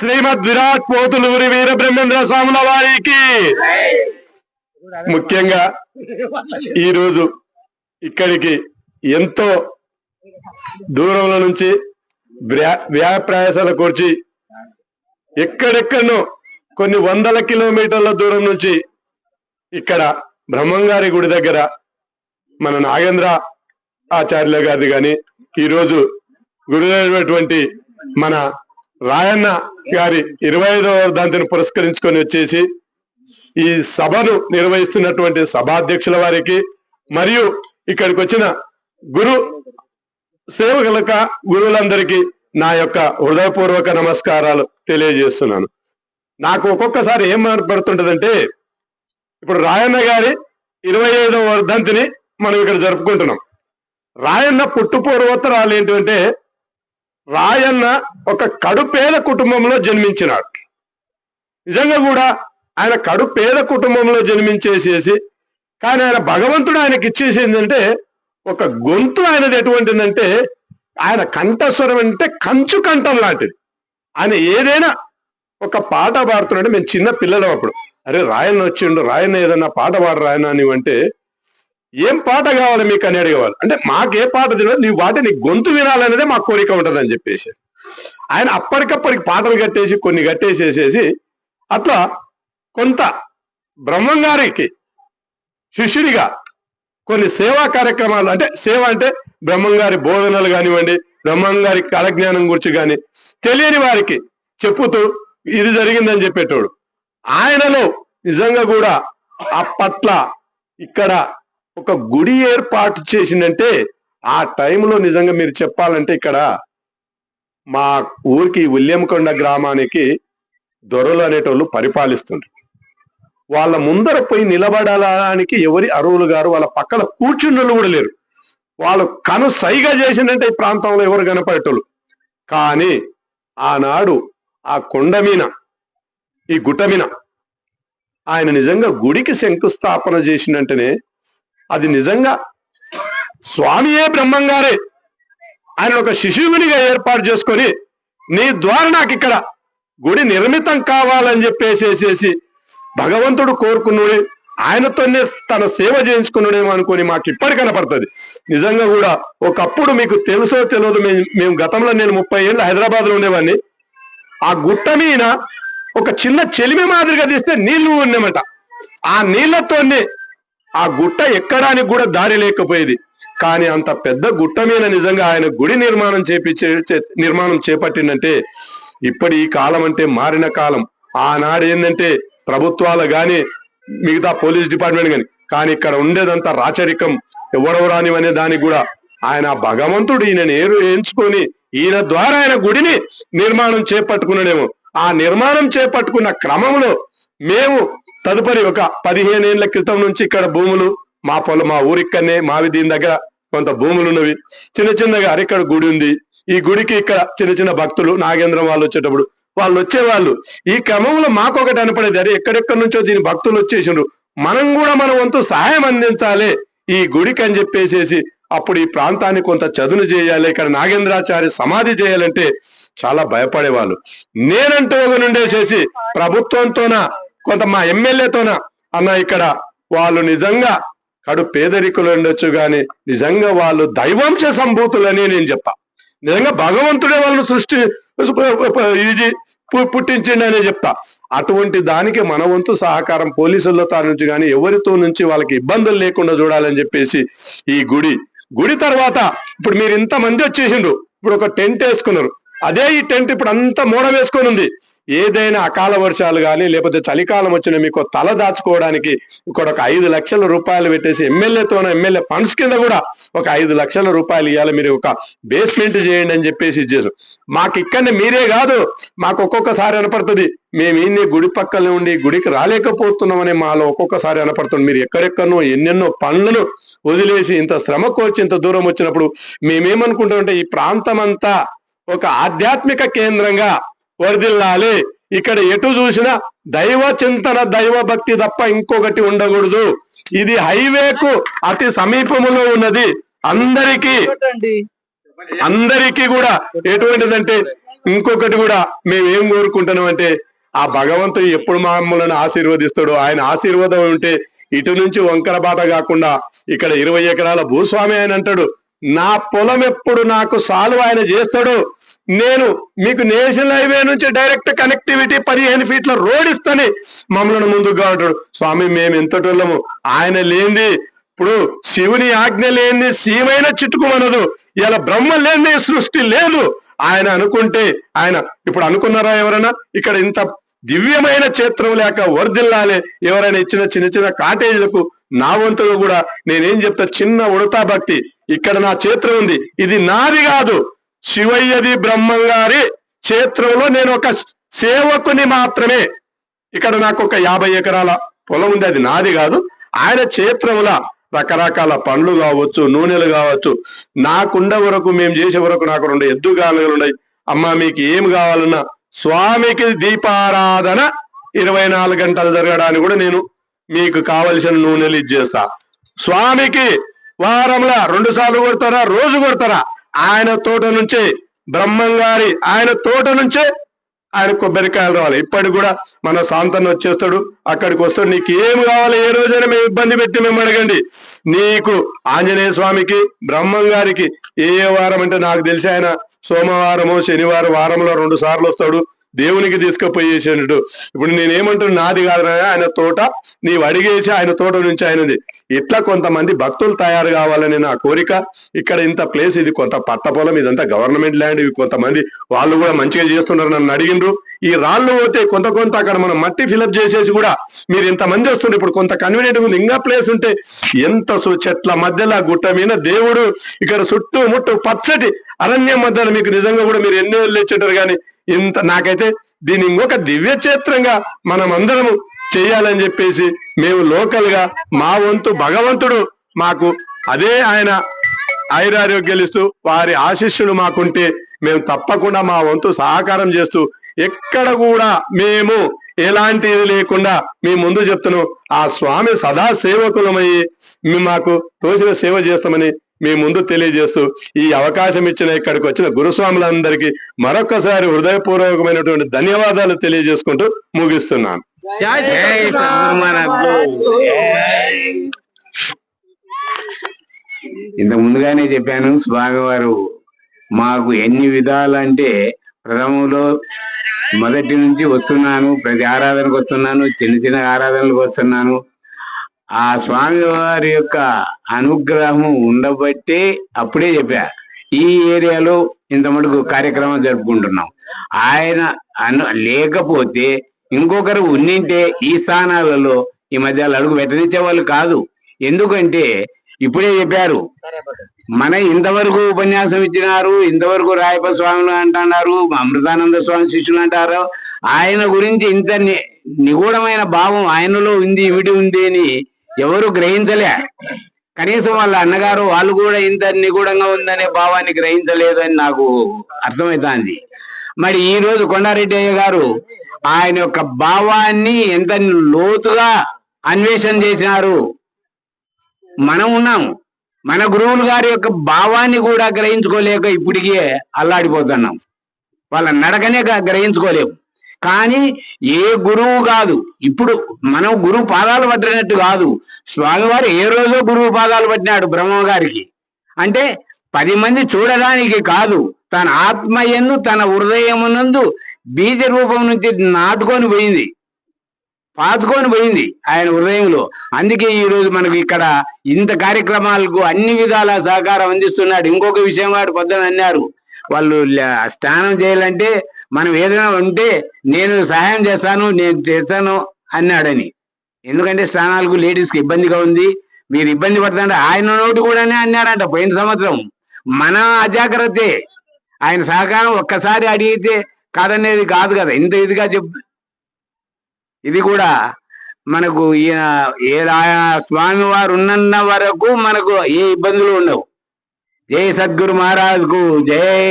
శ్రీమద్ విరాట్ పోతులూరి వీర బ్రహ్మేంద్ర స్వాముల వారికి. ముఖ్యంగా ఈరోజు ఇక్కడికి ఎంతో దూరంలో నుంచి వ్యా- వ్యాప్రయాసాల కూర్చి ఎక్కడెక్కడనో కొన్ని వందల కిలోమీటర్ల దూరం నుంచి ఇక్కడ బ్రహ్మంగారి గుడి దగ్గర మన నాగేంద్ర ఆచార్యుల గారిది కానీ ఈరోజు గురువైనటువంటి మన రాయన్న గారి ఇరవై ఐదవ వర్ధంతిని పురస్కరించుకొని వచ్చేసి ఈ సభను నిర్వహిస్తున్నటువంటి సభాధ్యక్షుల వారికి మరియు ఇక్కడికి వచ్చిన గురు సేవకులక గురువులందరికీ నా యొక్క హృదయపూర్వక నమస్కారాలు తెలియజేస్తున్నాను. నాకు ఒక్కొక్కసారి ఏం మాట్లాడుతుంటదంటే ఇప్పుడు రాయన్న గారి ఇరవై ఐదవ వర్ధంతిని మనం ఇక్కడ జరుపుకుంటున్నాం. రాయన్న పుట్టు పూర్వోత్తరాలు ఏంటంటే రాయన్న ఒక కడుపేద కుటుంబంలో జన్మించినాడు. నిజంగా కూడా ఆయన కడుపేద కుటుంబంలో జన్మించేసేసి కానీ ఆయన భగవంతుడు ఆయనకి ఇచ్చేసి ఏంటంటే ఒక గొంతు ఆయనది ఎటువంటిదంటే ఆయన కంఠస్వరం అంటే కంచు కంఠం లాంటిది. ఆయన ఏదైనా ఒక పాట పాడుతున్నాడు. మేము చిన్న పిల్లలం అప్పుడు. అరే రాయన్న వచ్చిండు రాయన్న ఏదన్నా పాట పాడు రాయనా నీవు అంటే ఏం పాట కావాలి మీకు అని అడిగేవాళ్ళు? అంటే మాకు ఏ పాట తెలియదు నీ వాటి నీ గొంతు వినాలనేదే మా కోరిక ఉంటదని చెప్పేసి. ఆయన అప్పటికప్పటికి పాటలు కట్టేసి కొన్ని కట్టేసేసేసి అట్లా కొంత బ్రహ్మంగారికి శిష్యుడిగా కొన్ని సేవా కార్యక్రమాలు అంటే సేవ అంటే బ్రహ్మంగారి బోధనలు కానివ్వండి బ్రహ్మంగారి కాలజ్ఞానం గురించి కానీ తెలియని వారికి చెప్పుతూ ఇది జరిగిందని చెప్పేటోడు. ఆయనలో నిజంగా కూడా అప్పట్ల ఇక్కడ ఒక గుడి ఏర్పాటు చేసిందంటే ఆ టైంలో నిజంగా మీరు చెప్పాలంటే ఇక్కడ మా ఊరికి ఉల్యంకొండ గ్రామానికి దొరలు అనేటోళ్ళు పరిపాలిస్తుండ్రు. వాళ్ళ ముందర పోయి నిలబడడానికి ఎవరి అరువులు గారు వాళ్ళ పక్కన కూర్చున్నోళ్ళు కూడా లేరు. వాళ్ళు కను సైగా చేసిందంటే ఈ ప్రాంతంలో ఎవరు కనపడేటోళ్ళు. కానీ ఆనాడు ఆ కొండ మీన ఈ గుట్ట మీన ఆయన నిజంగా గుడికి శంకుస్థాపన చేసినంటేనే అది నిజంగా స్వామియే బ్రహ్మంగారే. ఆయన ఒక శిశువునిగా ఏర్పాటు చేసుకొని నీ ద్వారా నాకు ఇక్కడ గుడి నిర్మితం కావాలని చెప్పేసేసేసి భగవంతుడు కోరుకున్నాడే ఆయనతోనే తన సేవ చేయించుకున్నాడేమో అనుకొని మాకు ఇప్పటి కనపడుతుంది. నిజంగా కూడా ఒకప్పుడు మీకు తెలుసో తెలియదు మేము మేము గతంలో నేను ముప్పై ఏళ్ళు హైదరాబాద్లో ఉండేవాడిని. ఆ గుట్ట మీద ఒక చిన్న చెలిమి మాదిరిగా తీస్తే నీళ్ళు ఉన్నామట ఆ నీళ్ళతోనే ఆ గుట్ట ఎక్కడానికి కూడా దారి లేకపోయేది. కానీ అంత పెద్ద గుట్ట మీద నిజంగా ఆయన గుడి నిర్మాణం చేపించే నిర్మాణం చేపట్టిందంటే ఇప్పటి ఈ కాలం అంటే మారిన కాలం. ఆనాడు ఏంటంటే ప్రభుత్వాలు గాని మిగతా పోలీస్ డిపార్ట్మెంట్ కానీ కానీ ఇక్కడ ఉండేదంతా రాచరికం ఎవడెవ రానివనే దానికి కూడా ఆయన భగవంతుడు ఈయన ఏరు ఎంచుకొని ఈయన ద్వారా ఆయన గుడిని నిర్మాణం చేపట్టుకున్నాడేమో. ఆ నిర్మాణం చేపట్టుకున్న క్రమంలో మేము తదుపరి ఒక పదిహేను ఏళ్ళ క్రితం నుంచి ఇక్కడ భూములు మా పొలం మా ఊరిక్కనే మావి దీని దగ్గర కొంత భూములు ఉన్నవి. చిన్న చిన్నగా అరే ఇక్కడ గుడి ఉంది. ఈ గుడికి ఇక్కడ చిన్న చిన్న భక్తులు నాగేంద్రం వాళ్ళు వచ్చేటప్పుడు వాళ్ళు వచ్చేవాళ్ళు. ఈ క్రమంలో మాకు ఒకటి అనపడేది అరే ఎక్కడెక్కడి నుంచో దీని భక్తులు వచ్చేసిండ్రు. మనం కూడా మన వంతు సహాయం అందించాలి ఈ గుడికి అని చెప్పేసేసి అప్పుడు ఈ ప్రాంతాన్ని కొంత చదును చేయాలి ఇక్కడ నాగేంద్రాచార్య సమాధి చేయాలంటే చాలా భయపడేవాళ్ళు. నేనంటూ ఒక నుండేసేసి ప్రభుత్వంతోన కొంత మా ఎమ్మెల్యేతోన? అన్న ఇక్కడ వాళ్ళు నిజంగా కడు పేదరికులు ఉండొచ్చు కానీ నిజంగా వాళ్ళు దైవాంశ సంభూతులని నేను చెప్తా. నిజంగా భగవంతుడే వాళ్ళు సృష్టి ఇది పుట్టించిండనే చెప్తా. అటువంటి దానికి మన వంతు సహకారం పోలీసులతో నుంచి కానీ ఎవరితో నుంచి వాళ్ళకి ఇబ్బందులు లేకుండా చూడాలని చెప్పేసి ఈ గుడి. గుడి తర్వాత ఇప్పుడు మీరు ఇంత మంది వచ్చేసిండ్రు. ఇప్పుడు ఒక టెంట్ వేసుకున్నారు. అదే ఈ టెంట్ ఇప్పుడు అంతా మూడ వేసుకొని ఉంది. ఏదైనా అకాల వర్షాలు కానీ లేకపోతే చలికాలం వచ్చిన మీకు తల దాచుకోవడానికి ఇక్కడ ఒక ఐదు లక్షల రూపాయలు పెట్టేసి ఎమ్మెల్యేతోన ఎమ్మెల్యే ఫండ్స్ కింద కూడా ఒక ఐదు లక్షల రూపాయలు ఇవ్వాలి మీరు ఒక బేస్మెంట్ చేయండి అని చెప్పేసి ఇచ్చేసారు మాకు ఇక్కడనే మీరే కాదు మాకు ఒక్కొక్కసారి అనపడుతుంది. మేము ఈయన్ని గుడి పక్కన ఉండి గుడికి రాలేకపోతున్నామని మాలో ఒక్కొక్కసారి అనపడుతుంది. మీరు ఎక్కడెక్కడనో ఎన్నెన్నో పనులను వదిలేసి ఇంత శ్రమ కోర్చి ఇంత దూరం వచ్చినప్పుడు మేమేమనుకుంటామంటే ఈ ప్రాంతం అంతా ఒక ఆధ్యాత్మిక కేంద్రంగా వరదిల్లాలి ఇక్కడ ఎటు చూసినా దైవ చింతన దైవ భక్తి తప్ప ఇంకొకటి ఉండకూడదు. ఇది హైవేకు అతి సమీపములో ఉన్నది. అందరికీ అందరికీ కూడా ఎటువంటిదంటే ఇంకొకటి కూడా మేము ఏం కోరుకుంటున్నాం అంటే ఆ భగవంతుడు ఎప్పుడు మమ్మల్ని ఆశీర్వదిస్తాడో ఆయన ఆశీర్వాదం ఉంటే ఇటు నుంచి వంకర బాట కాకుండా ఇక్కడ ఇరవై ఎకరాల భూస్వామి ఆయన అంటాడు నా పొలం ఎప్పుడు నాకు సాల్వ్ ఆయన చేస్తాడు. నేను మీకు నేషనల్ హైవే నుంచి డైరెక్ట్ కనెక్టివిటీ పదిహేను ఫీట్ల రోడ్ ఇస్తని మమ్మల్ని ముందుగా ఉంటాడు స్వామి మేము ఎంతటోళ్ళము? ఆయన లేనిది ఇప్పుడు శివుని ఆజ్ఞ లేని సీమైన చిట్టుకుమనదు ఇలా బ్రహ్మ లేని సృష్టి లేదు. ఆయన అనుకుంటే ఆయన ఇప్పుడు అనుకున్నారా ఎవరైనా? ఇక్కడ ఇంత దివ్యమైన క్షేత్రం లేక వర్దిల్లాలే ఎవరైనా ఇచ్చిన చిన్న చిన్న కాటేజీలకు నా వంతుగా కూడా నేనేం చెప్తా చిన్న ఉడతా భక్తి ఇక్కడ నా క్షేత్రం ఉంది. ఇది నాది కాదు. శివయ్యది బ్రహ్మంగారి క్షేత్రంలో నేను ఒక సేవకుని మాత్రమే. ఇక్కడ నాకు ఒక యాభై ఎకరాల పొలం ఉంది అది నాది కాదు. ఆయన క్షేత్రంలో రకరకాల పండ్లు కావచ్చు నూనెలు కావచ్చు నాకుండ వరకు మేము చేసే వరకు నాకు రెండు ఎద్దు గానుగలు ఉన్నాయి. అమ్మ మీకు ఏం కావాలన్నా స్వామికి దీపారాధన ఇరవై నాలుగు గంటలు జరగడానికి కూడా నేను మీకు కావలసిన నూనెలు ఇచ్చేస్తా. స్వామికి వారంలో రెండు సార్లు కొడతారా రోజు కొడతారా? ఆయన తోట నుంచే బ్రహ్మంగారి ఆయన తోట నుంచే ఆయన కొబ్బరికాయలు రావాలి. ఇప్పటికి కూడా మన సాంతన్న వచ్చేస్తాడు అక్కడికి వస్తాడు. నీకు ఏం కావాలి ఏ రోజైనా మేము ఇబ్బంది పెట్టి మేము అడగండి. నీకు ఆంజనేయ స్వామికి బ్రహ్మం గారికి ఏ వారం అంటే నాకు తెలిసి ఆయన సోమవారము శనివారం వారంలో రెండు సార్లు వస్తాడు. దేవునికి తీసుకుపోయేసినట్టు. ఇప్పుడు నేనేమంటున్నా నాది కాదురా ఆయన తోట నీవు అడిగేసి ఆయన తోట నుంచి ఆయనది. ఇట్లా కొంతమంది భక్తులు తయారు కావాలని నా కోరిక. ఇక్కడ ఇంత ప్లేస్ ఇది కొంత పట్ట పొలం ఇదంతా గవర్నమెంట్ ల్యాండ్ ఇవి కొంతమంది వాళ్ళు కూడా మంచిగా చేస్తున్నారు నన్ను అడిగిండ్రు. ఈ రాళ్ళు పోతే కొంత కొంత అక్కడ మనం మట్టి ఫిలప్ చేసేసి కూడా మీరు ఇంత మంది వస్తుండే ఇప్పుడు కొంత కన్వీనియంట్ ఉంది. ఇంకా ప్లేస్ ఉంటే ఎంత చెట్ల మధ్యలో గుట్ట మీద దేవుడు ఇక్కడ చుట్టూ ముట్టు పచ్చటి అరణ్యం మధ్యలో మీకు నిజంగా కూడా మీరు ఎన్నో వెళ్ళి కానీ ఇంత నాకైతే దీని ఇంకొక దివ్య క్షేత్రంగా మనం అందరము చేయాలని చెప్పేసి మేము లోకల్గా మా వంతు భగవంతుడు మాకు అదే ఆయన ఆయురారోగ్యాలు ఇస్తూ వారి ఆశీస్సులు మాకుంటే మేము తప్పకుండా మా వంతు సహకారం చేస్తూ ఎక్కడ కూడా మేము ఎలాంటిది లేకుండా మీ ముందు చెప్తున్నాం ఆ స్వామి సదా సేవకులమయ్యి మేము మాకు తోసిన సేవ చేస్తామని మీ ముందు తెలియజేస్తూ ఈ అవకాశం ఇచ్చిన ఇక్కడికి వచ్చిన గురుస్వాములందరికీ మరొకసారి హృదయపూర్వకమైనటువంటి ధన్యవాదాలు తెలియజేసుకుంటూ ముగిస్తున్నాను. ఇంత ముందుగానే చెప్పాను స్వామి వారు మాకు ఎన్ని విధాలంటే ప్రథమంలో మొదటి నుంచి వస్తున్నాను ప్రతి ఆరాధనకు వస్తున్నాను చిన్న చిన్న ఆరాధనలకు వస్తున్నాను ఆ స్వామి వారి యొక్క అనుగ్రహం ఉండబట్టి అప్పుడే చెప్పా. ఈ ఏరియాలో ఇంత మటుకు కార్యక్రమం జరుపుకుంటున్నాం. ఆయన అను లేకపోతే ఇంకొకరు ఉన్నింటే ఈ స్థానాలలో ఈ మధ్య అడుగు పెట్టనిచ్చే వాళ్ళు కాదు. ఎందుకంటే ఇప్పుడే చెప్పారు. మన ఇంతవరకు ఉపన్యాసం ఇచ్చినారు ఇంతవరకు రాయప స్వాములు అంటున్నారు అమృతానంద స్వామి శిష్యులు అంటారు. ఆయన గురించి ఇంత ని- నిగూఢమైన భావం ఆయనలో ఉంది ఇవిడి ఉంది అని ఎవరు గ్రహించలే. కనీసం వాళ్ళ అన్నగారు వాళ్ళు కూడా ఇంత నిగూఢంగా ఉందనే భావాన్ని గ్రహించలేదు అని నాకు అర్థమవుతాంది మరి ఈ రోజు కొండారెడ్డి అయ్య గారు ఆయన యొక్క భావాన్ని ఎంత లోతుగా అన్వేషణ చేసినారు. మనం ఉన్నాం. మన గురువులు గారి యొక్క భావాన్ని కూడా గ్రహించుకోలేక ఇప్పటికే అల్లాడిపోతున్నాం. వాళ్ళ నడకనే గ్రహించుకోలేము కానీ ఏ గురువు కాదు. ఇప్పుడు మనం గురువు పాదాలు పట్టినట్టు కాదు. స్వామివారు ఏ రోజో గురువు పాదాలు పట్టినాడు బ్రహ్మ గారికి. అంటే పది మంది చూడడానికి కాదు. తన ఆత్మయందు తన హృదయమునందు బీజ రూపం నుంచి నాటుకొని పోయింది. పాతుకొని పోయింది ఆయన హృదయంలో. అందుకే ఈ రోజు మనకు ఇక్కడ ఇంత కార్యక్రమాలకు అన్ని విధాల సహకారం అందిస్తున్నాడు. ఇంకొక విషయం వాడు పొద్దున అన్నారు. వాళ్ళు స్నానం చేయాలంటే మనం ఏదైనా ఉంటే నేను సహాయం చేస్తాను నేను చేస్తాను అన్నాడని. ఎందుకంటే స్నానాలకు లేడీస్కి ఇబ్బందిగా ఉంది. మీరు ఇబ్బంది పడుతుంటే ఆయన నోటి కూడానే అన్నాడంట పోయిన సంవత్సరం. మన అజాగ్రత్తే. ఆయన సహకారం ఒక్కసారి అడిగితే కాదనేది కాదు కదా. ఇంత ఇదిగా చెప్ ఇది కూడా మనకు ఏ స్వామి వారు ఉన్నన్న వరకు మనకు ఏ ఇబ్బందులు ఉండవు. జై సద్గురు మహారాజ్కు జై.